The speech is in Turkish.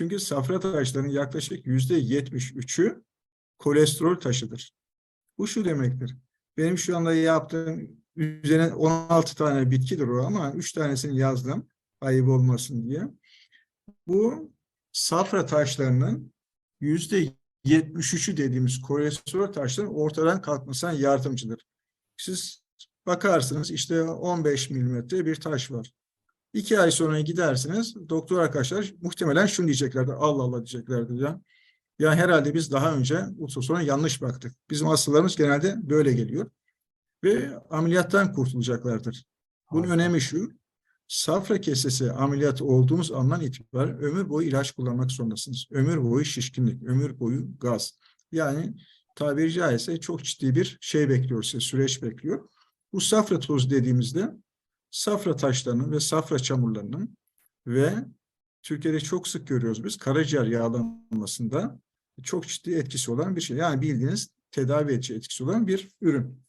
Çünkü safra taşlarının yaklaşık yüzde yetmiş üçü kolesterol taşıdır. Bu şu demektir. Benim şu anda yaptığım üzerine 16 tane bitkidir o ama 3 tanesini yazdım ayıp olmasın diye. Bu safra taşlarının yüzde 73'ü dediğimiz kolesterol taşlarının ortadan kalkmasına yardımcıdır. Siz bakarsınız işte 15 milimetre bir taş var. İki ay sonra gidersiniz doktor arkadaşlar muhtemelen şunu diyeceklerdir. Allah Allah diyeceklerdir ya. Ya herhalde biz daha önce ultrasona yanlış baktık. Bizim hastalarımız genelde böyle geliyor. Ve ameliyattan kurtulacaklardır. Bunun Harika. önemi şu. Safra kesesi ameliyatı olduğumuz andan itibaren ömür boyu ilaç kullanmak zorundasınız. Ömür boyu şişkinlik, ömür boyu gaz. Yani tabiri caizse çok ciddi bir şey bekliyor size, süreç bekliyor. Bu safra tozu dediğimizde safra taşlarının ve safra çamurlarının ve Türkiye'de çok sık görüyoruz biz karaciğer yağlanmasında çok ciddi etkisi olan bir şey. Yani bildiğiniz tedavi edici etkisi olan bir ürün.